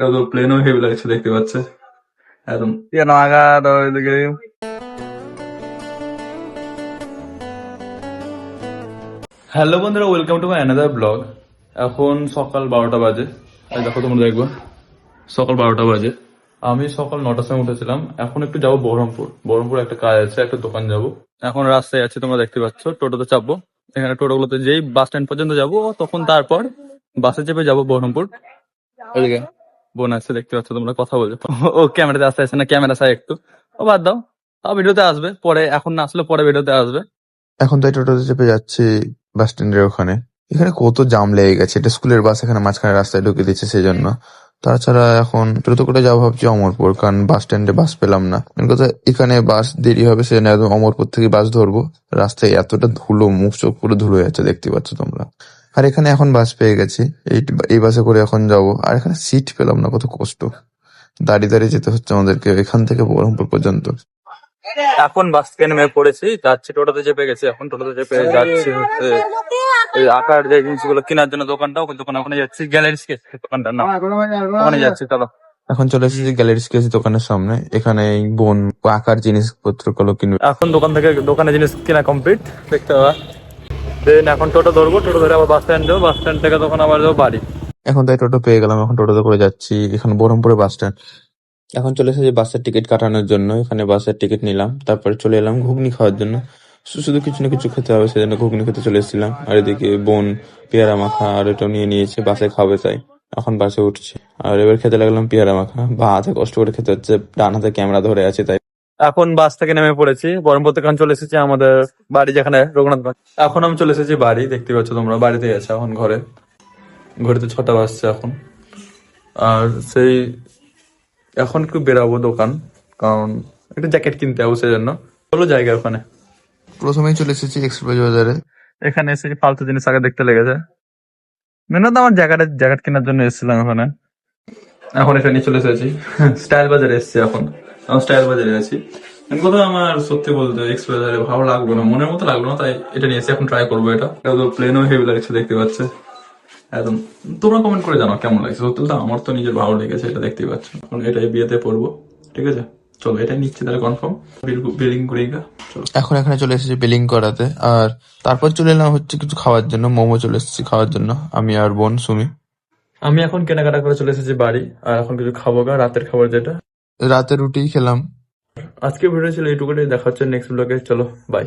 তো প্লেনও হেভি লাগছে দেখতে পাচ্ছে। একদম। aga do হ্যালো বন্ধুরা welcome to my another blog এখন সকাল বারোটা বাজে। দেখো তোমরা দেখব সকাল বারোটা বাজে। আমি সকাল নটার সময় উঠেছিলাম এখন একটু যাব বহরমপুর। বহরমপুর একটা কাজ আছে একটা দোকান যাব। এখন রাস্তায় আছে তোমরা দেখতে পাচ্ছ টোটোতে চাপবো। এখানে টোটোগুলোতে যেই বাস স্ট্যান্ড পর্যন্ত যাব তখন তারপর বাসে চেপে যাব বহরমপুর। ওইদিকে বোন আসছে দেখতে পাচ্ছ তোমরা, কথা বলছো। ও ক্যামেরাতে আসতে আসছে না, ক্যামেরা চাই একটু। ও বাদ দাও। ভিডিওতে আসবে, পরে, এখন না আসলে পরে ভিডিওতে আসবে। এখন তাই টোটোতে চেপে যাচ্ছি বাস স্ট্যান্ডের ওখানে। এখানে কত জাম লেগে গেছে, এটা স্কুলের বাস, এখানে মাঝখানে রাস্তায় ঢুকে দিচ্ছে সেই জন্য তাছাড়া এখন টোটো করে যাব ভাবছি অমরপুর, কারণ বাস স্ট্যান্ডে বাস পেলাম না। কথা, এখানে বাস দেরি হবে সেজন্য একদম অমরপুর থেকে বাস ধরবো। রাস্তায় এতটা ধুলো, মুখ চোখ পুরো ধুলো যাচ্ছে, দেখতে পাচ্ছ তোমরা। আর এখানে এখন বাস পেয়ে গেছি। এই এই বাসে করে এখন যাব। আর এখানে সিট পেলাম না কত কষ্ট। দাঁড়িয়ে দাঁড়িয়ে যেতে হচ্ছে আমাদেরকে এখান থেকে বহরমপুর পর্যন্ত। এখন বাস থেকে নেমে পড়েছি যাচ্ছি টোটোতে চেপে গেছি এখন টোটোতে চেপে যাচ্ছি হচ্ছে এই আকার যে জিনিসগুলো কেনার জন্য দোকানটা ওই দোকানে ওখানে যাচ্ছি গ্যালারি স্কেচ দোকানটার নাম। ওখানে যাচ্ছি চলো। এখন চলে এসেছি গ্যালারি স্কেচ দোকানের সামনে। এখানে বোন আঁকার জিনিসপত্রগুলো কিনবে এখন দোকান থেকে দোকানে জিনিস কেনা কমপ্লিট দেখতে পাবা। দেন এখন টোটো ধরবো, টোটো ধরে আবার বাস স্ট্যান্ড যাব বাস স্ট্যান্ড থেকে তখন আবার যাব বাড়ি। এখন তাই টোটো পেয়ে গেলাম, এখন টোটোতে করে যাচ্ছি, এখানে বহরমপুরে বাস স্ট্যান্ড এখন চলে এসেছি বাসের টিকিট কাটানোর জন্য, এখানে বাসের টিকিট নিলাম, তারপরে চলে এলাম ঘুগনি খাওয়ার জন্য। শুধু কিছু না কিছু খেতে হবে, সেজন্য ঘুগনি খেতে চলে এসেছিলাম। আর এদিকে বোন পেয়ারা মাখা আর এটা নিয়ে নিয়েছে বাসে খাবে তাই। এখন বাসে উঠছে। আর এবার খেতে লাগলাম পেয়ারা মাখা। বা হাতে কষ্ট করে খেতে হচ্ছে, ডান হাতে ক্যামেরা ধরে আছে তাই। এখন বাস থেকে নেমে পড়েছি। বহরমপুর থেকে এখন চলে এসেছি আমাদের বাড়ি যেখানে রঘুনাথগঞ্জ এখন আমি চলে এসেছি বাড়ি দেখতে পাচ্ছ তোমরা বাড়িতে গেছে এখন ঘরে। ঘড়িতে ছটা বাজছে এখন। আর সেই এখন একটু বেরাবো দোকান কারণ একটু জ্যাকেট কিনতে হবে সেজন্য। চলো জায়গা ওখানে। প্রথমেই চলে এসেছি এক্সপ্রেস বাজারে। এখানে এসে ফালতু জিনিস আগে দেখতে লেগেছে। মেনে তো আমার জ্যাকেটের জ্যাকেট কেনার জন্য এসেছিলাম ওখানে। এখন এটা নিয়ে চলে এসেছি। স্টাইল বাজারে এসেছি এখন। এখন স্টাইল বাজারে আছি কথা আমার সত্যি বলতে এক্সপ্রেস ভালো লাগল না মনের মতো লাগল না তাই এটা নিয়ে এসে এখন ট্রাই করব এটা। তো প্লেনও হেভি লাগছে দেখতে পাচ্ছে। একদম। তোমরা কমেন্ট করে জানো কেমন লাগছে। সত্যি বলতে আমার তো নিজের ভালো লেগেছে এটা দেখতেই পাচ্ছ। এখন এটাই বিয়েতে পড়ব ঠিক আছে? চলো এটাই নিচ্ছি তাহলে কনফার্ম বিলিং করে গা। চলো। এখন এখানে চলে এসেছি বিলিং করাতে। আর তারপর চলে এলাম হচ্ছে কিছু খাওয়ার জন্য। মোমো চলে এসেছি খাওয়ার জন্য। আমি আর বোন সুমি। আমি এখন কেনাকাটা করে চলে এসেছি বাড়ি। আর এখন কিছু খাব গা রাতের খাবার যেটা। রাতে রুটি খেলাম। আজকে ভিডিও ছিল এইটুকুটাই দেখা হচ্ছে নেক্সট ব্লগে চলো বাই